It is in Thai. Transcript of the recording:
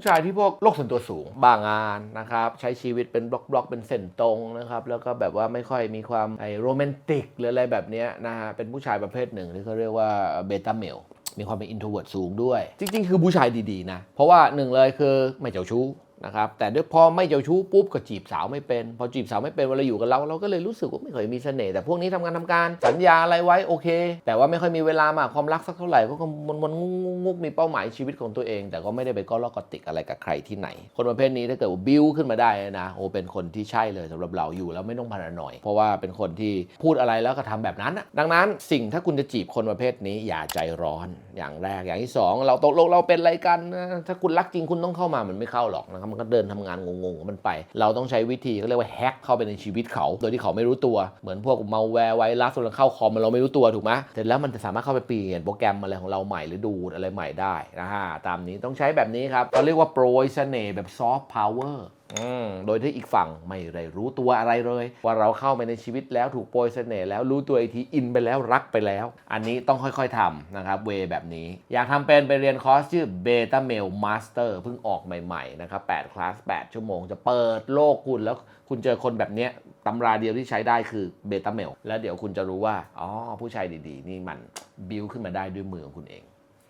ผู้ชายที่พวกโลกส่วนตัวสูงบางานนะครับใช้ชีวิตเป็นบล็อกบล็อกๆเป็นเส้นตรงนะครับแล้วก็แบบว่าไม่ค่อยมีความไอโรแมนติกหรืออะไรแบบนี้นะฮะเป็นผู้ชายประเภทหนึ่งที่เขาเรียกว่าเบต้าเมลมีความเป็นอินโทรเวิร์ดสูงด้วย จริง ๆ คือผู้ชายดี ๆ นะ เพราะว่าหนึ่งเลยคือไม่เจ้าชู้ นะครับแต่ด้วยพอไม่เจ้าชู้ปุ๊บก็จีบสาวไม่เป็น พอจีบสาวไม่เป็นเวลาอยู่กับเราเราก็เลยรู้สึกว่าไม่เคยมีเสน่ห์แต่พวกนี้ทำงานทำการสัญญาอะไรไว้โอเค แต่ว่าไม่ค่อยมีเวลามาความรักสักเท่าไหร่ก็มันมันงุกงุกมีเป้าหมายชีวิตของตัวเอง แต่ก็ไม่ได้ไปก้อลอกติกอะไรกับใครที่ไหน คนประเภทนี้ถ้าเกิดว่าบิวขึ้นมาได้นะโอเป็นคนที่ใช่เลยสำหรับเราอยู่แล้วไม่ต้องพารานอย เพราะว่าเป็นคนที่พูดอะไรแล้วก็ทำแบบนั้นนะดังนั้นสิ่งถ้าคุณจะจีบคนประเภทนี้อย่าใจร้อนอย่างแรกอย่างที่สองเราตกลงเราเป็นอะไรกัน ถ้าคุณรักจริงคุณต้องเข้ามามันไม่เข้าหรอกนะครับมันก็เดินทำงานงงๆของมันไป เราต้องใช้วิธีเขาเรียกว่าแฮ็กเข้าไปในชีวิตเขา โดยที่เขาไม่รู้ตัวเหมือนพวกมาแวร์ไวรัสมันเข้าคอมมันเราไม่รู้ตัวถูกไหมเสร็จแล้วมันจะสามารถเข้าไปเปลี่ยนโปรแกรมอะไรของเราใหม่หรือดูอะไรใหม่ได้นะฮะตามนี้ต้องใช้แบบนี้ครับเขาเรียกว่าโปรยเสน่ห์แบบซอฟต์พาวเวอร์ โดยที่อีกฝั่งไม่ได้รู้ตัวอะไรเลย ว่าเราเข้าไปในชีวิตแล้วถูกโปรยเสน่ห์แล้วรู้ตัวอีกทีอินไปแล้วรักไปแล้ว อันนี้ต้องค่อยๆทำนะครับเวแบบนี้ อยากทำเป็นไปเรียนคอร์สชื่อ Beta Mail Master เพิ่งออกใหม่ๆนะครับ8คลาส 8 ชั่วโมงจะเปิดโลกคุณแล้วคุณเจอคนแบบเนี้ยตำราเดียวที่ใช้ได้คือ Beta Mail แล้วเดี๋ยวคุณจะรู้ว่าอ๋อผู้ชายดีๆ นี่มันบิวขึ้นมาได้ด้วยมือของคุณเอง